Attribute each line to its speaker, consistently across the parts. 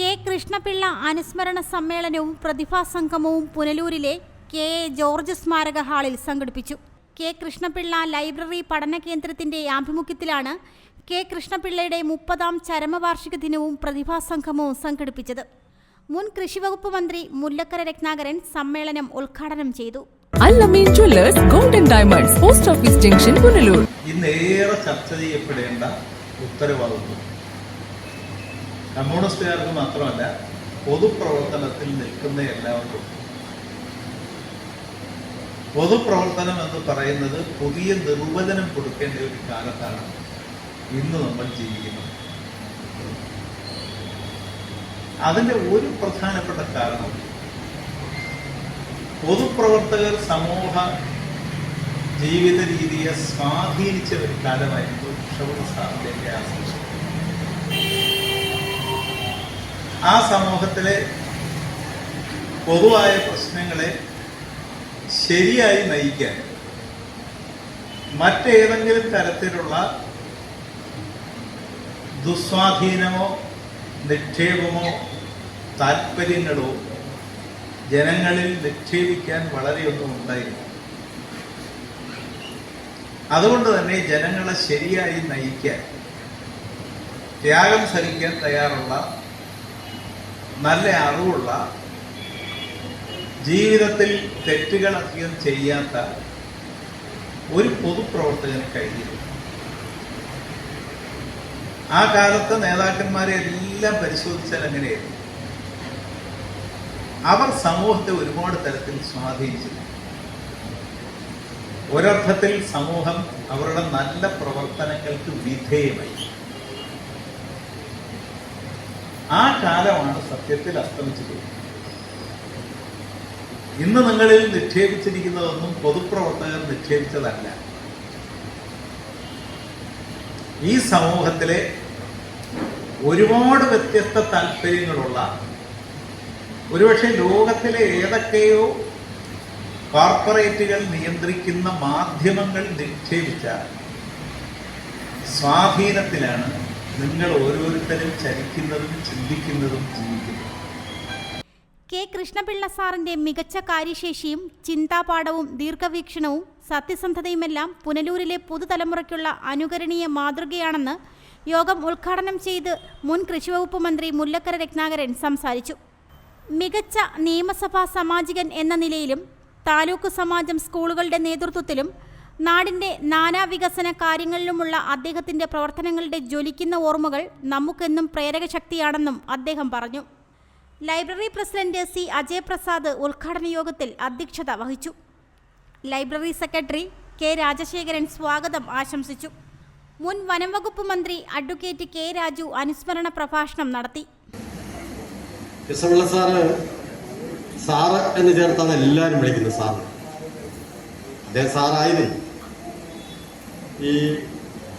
Speaker 1: K Krishnapillai അനുസ്മരണ സമ്മേളനവും പ്രതിഭാസംഗമവും പുനലൂരിലെ കെ എ ജോർജ് സ്മാരക ഹാളിൽ സംഘടിപ്പിച്ചു. കെ കൃഷ്ണപിള്ള ലൈബ്രറി പഠന കേന്ദ്രത്തിന്റെ ആഭിമുഖ്യത്തിലാണ് കെ കൃഷ്ണപിള്ളയുടെ മുപ്പതാം ചരമവാർഷിക ദിനവും പ്രതിഭാസംഗമവും സംഘടിപ്പിച്ചത്. മുൻ കൃഷിവകുപ്പ് മന്ത്രി മുല്ലക്കര രത്നാകരൻ സമ്മേളനം ഉദ്ഘാടനം ചെയ്തു.
Speaker 2: Allameen jewellers golden diamonds post office junction Punalur.
Speaker 3: ഇന്ന് ഏറെ ചർച്ച ചെയ്യപ്പെടേണ്ട ഉത്തരവാദിത്വം കമ്മ്യൂണിസ്റ്റുകാർക്ക് മാത്രമല്ല പൊതുപ്രവർത്തനത്തിൽ നിൽക്കുന്ന എല്ലാവർക്കും. പൊതുപ്രവർത്തനം എന്ന് പറയുന്നത് പുതിയ നിർവചനം കൊടുക്കേണ്ട ഒരു കാലത്താണ് ഇന്ന് നമ്മൾ ജീവിക്കുന്നത്. അതിന്റെ ഒരു പ്രധാനപ്പെട്ട കാരണം പൊതുപ്രവർത്തകർ സമൂഹ ജീവിത രീതിയെ സ്വാധീനിച്ച ഒരു കാലമായിരുന്നു ഋഷഭ ആശംസ ആ സമൂഹത്തിലെ പൊതുവായ പ്രശ്നങ്ങളെ ശരിയായി നയിക്കാൻ മറ്റേതെങ്കിലും തരത്തിലുള്ള ദുസ്വാധീനമോ നിക്ഷേപമോ താല്പര്യങ്ങളോ ജനങ്ങളിൽ നിക്ഷേപിക്കാൻ വളരെയൊന്നും ഉണ്ടായിരുന്നു അതുകൊണ്ട് തന്നെ ജനങ്ങളെ ശരിയായി നയിക്കാൻ ത്യാഗം സഹിക്കാൻ തയ്യാറുള്ള നല്ല അറിവുള്ള ജീവിതത്തിൽ തെറ്റുകൾ അധികം ചെയ്യാത്ത ഒരു പൊതുപ്രവർത്തകന് കഴിഞ്ഞിരുന്നു ആ കാലത്ത് നേതാക്കന്മാരെ എല്ലാം പരിശോധിച്ചാൽ അങ്ങനെയായിരുന്നു. അവർ സമൂഹത്തെ ഒരുപാട് തരത്തിൽ സ്വാധീനിച്ചിരുന്നു ഒരർത്ഥത്തിൽ സമൂഹം അവരുടെ നല്ല പ്രവർത്തനങ്ങൾക്ക് വിധേയമായി. ആ കാലമാണ് സത്യത്തിൽ അസ്തമിച്ചത്. ഇന്ന് നിങ്ങളിൽ നിക്ഷേപിച്ചിരിക്കുന്നതൊന്നും പൊതുപ്രവർത്തകർ നിക്ഷേപിച്ചതല്ല. ഈ സമൂഹത്തിലെ ഒരുപാട് വ്യത്യസ്ത താല്പര്യങ്ങളുള്ള ഒരുപക്ഷെ ലോകത്തിലെ ഏതൊക്കെയോ കോർപ്പറേറ്റുകൾ നിയന്ത്രിക്കുന്ന മാധ്യമങ്ങൾ നിക്ഷേപിച്ച സ്വാധീനത്തിലാണ് നിങ്ങൾ ഓരോരുത്തരും ചലിക്കുന്നതും ചിന്തിക്കുന്നതും ജീവിക്കുന്നതും
Speaker 1: കെ കൃഷ്ണപിള്ള സാറിന്റെ മികച്ച കാര്യശേഷിയും ചിന്താപാഠവും ദീർഘവീക്ഷണവും സത്യസന്ധതയുമെല്ലാം പുനലൂരിലെ പുതുതലമുറയ്ക്കുള്ള അനുകരണീയ മാതൃകയാണെന്ന് യോഗം ഉദ്ഘാടനം ചെയ്ത് മുൻ കൃഷിവകുപ്പ് മന്ത്രി മുല്ലക്കര രത്നാകരൻ സംസാരിച്ചു. മികച്ച നിയമസഭാ സാമാജികൻ എന്ന നിലയിലും താലൂക്ക് സമാജം സ്കൂളുകളുടെ നേതൃത്വത്തിലും നാടിന്റെ നാനാവികസന കാര്യങ്ങളിലുമുള്ള അദ്ദേഹത്തിന്റെ പ്രവർത്തനങ്ങളുടെ ജ്വലിക്കുന്ന ഓർമ്മകൾ നമുക്കെന്നും പ്രേരക ശക്തിയാണെന്നും അദ്ദേഹം പറഞ്ഞു. Library president C. അജയപ്രസാദ് ഉദ്ഘാടന യോഗത്തിൽ അധ്യക്ഷത വഹിച്ചു. Library secretary K. രാജശേഖരൻ സ്വാഗതം ആശംസിച്ചു. മുൻ വനം വകുപ്പ് മന്ത്രി അഡ്വക്കേറ്റ് കെ. രാജു അനുസ്മരണ പ്രഭാഷണം നടത്തി.
Speaker 4: സാറ് സാറ് എന്ന് ചേർത്താണ് എല്ലാവരും വിളിക്കുന്നത് സാറ്. അദ്ദേഹം സാറായിരുന്നു. ഈ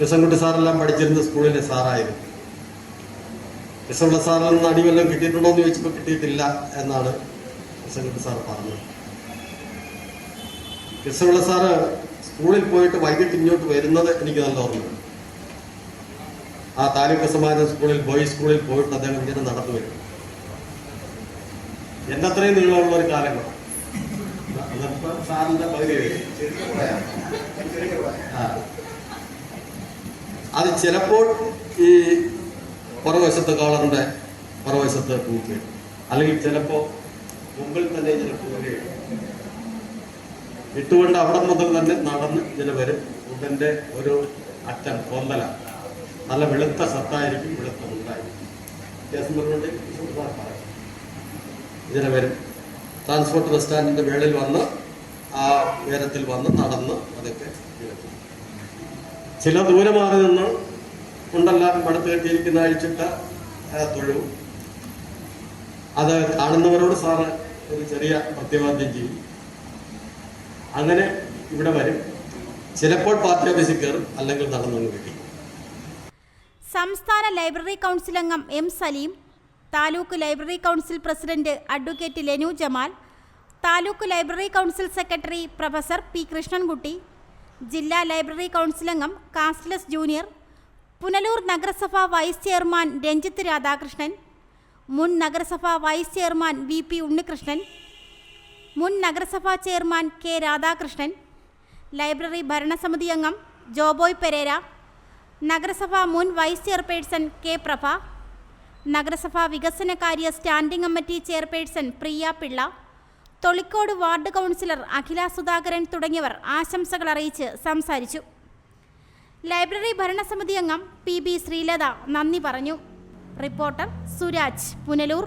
Speaker 4: രസംകുട്ടി സാറെല്ലാം പഠിച്ചിരുന്ന സ്കൂളിലെ സാറായിരുന്നു. രസമുള്ള സാറിൽ നിന്ന് അടി വല്ലതും കിട്ടിയിട്ടുണ്ടോ എന്ന് ചോദിച്ചപ്പോൾ കിട്ടിയിട്ടില്ല എന്നാണ് രസംകുട്ടി സാർ പറഞ്ഞത്. രസമുള്ള സാറ് സ്കൂളിൽ പോയിട്ട് വൈകിട്ട് ഇങ്ങോട്ട് വരുന്നത് എനിക്ക് നല്ല ഓർമ്മ ആ താലൂക്ക് സമാജം സ്കൂളിൽ ബോയ്സ് സ്കൂളിൽ പോയിട്ട് അദ്ദേഹം ഇങ്ങനെ നടന്നു വരും. അത്രയും നീളമുള്ള ഒരു കാലമാണ് സാറിന്റെ പകുതി. ആ. അത് ചിലപ്പോൾ ഈ പുറവശത്ത് കളറിന്റെ പുറവശത്ത് പൂക്ക് അല്ലെങ്കിൽ ചിലപ്പോൾ മുമ്പിൽ തന്നെ ചില ഒരു ഇട്ടുകൊണ്ട് അവിടെ മുതൽ തന്നെ നടന്ന് ഇങ്ങനെ വരും. ഉടന്റെ ഒരു അറ്റം കൊന്തല. നല്ല വെളുത്ത സത്തായിരിക്കും വെളുത്ത ഉണ്ടായിരിക്കും പറയും. ഇതിനെ വരും. ട്രാൻസ്പോർട്ട് ബസ് സ്റ്റാൻഡിന്റെ മേളിൽ വന്ന് ആ ഉയരത്തിൽ വന്ന് നടന്ന് അതൊക്കെ. ചില ദൂരെ മാറി നിന്ന് ഉണ്ടെല്ലാം പടുത്ത് കെട്ടിയിരിക്കുന്ന അഴിച്ചിട്ട തൊഴു അത് കാണുന്നവരോട് സാറ് ഒരു ചെറിയ പ്രത്യവാദ്യം ചെയ്യും. അങ്ങനെ ഇവിടെ വരും. ചിലപ്പോൾ പാർട്ടി ഓഫീസിൽ കയറും അല്ലെങ്കിൽ നടന്നു കിട്ടി.
Speaker 1: സംസ്ഥാന ലൈബ്രറി കൗൺസിൽ അംഗം M Saleem taluk library council president advocate Lenu Jamal taluk library council secretary professor P Krishnankutty ജില്ലാ ലൈബ്രറി കൗൺസിൽ അംഗം കാസ്ലസ് ജൂനിയർ പുനലൂർ നഗരസഭ വൈസ് ചെയർമാൻ രഞ്ജിത്ത് രാധാകൃഷ്ണൻ മുൻ നഗരസഭ vice chairman V P Unnikrishnan മുൻ നഗരസഭാ ചെയർമാൻ കെ രാധാകൃഷ്ണൻ ലൈബ്രറി ഭരണസമിതി അംഗം ജോബോയ് പെരേര നഗരസഭാ മുൻ വൈസ് ചെയർപേഴ്സൺ കെ പ്രഭ നഗരസഭാ വികസനകാര്യ standing committee chairperson Priya Pillai Tholicode ward councillor Akhila Sudhakaran തുടങ്ങിയവർ ആശംസകൾ അറിയിച്ച് സംസാരിച്ചു. ലൈബ്രറി ഭരണസമിതി അംഗം പി ബി ശ്രീലത നന്ദി പറഞ്ഞു. റിപ്പോർട്ടർ സുരാജ് പുനലൂർ.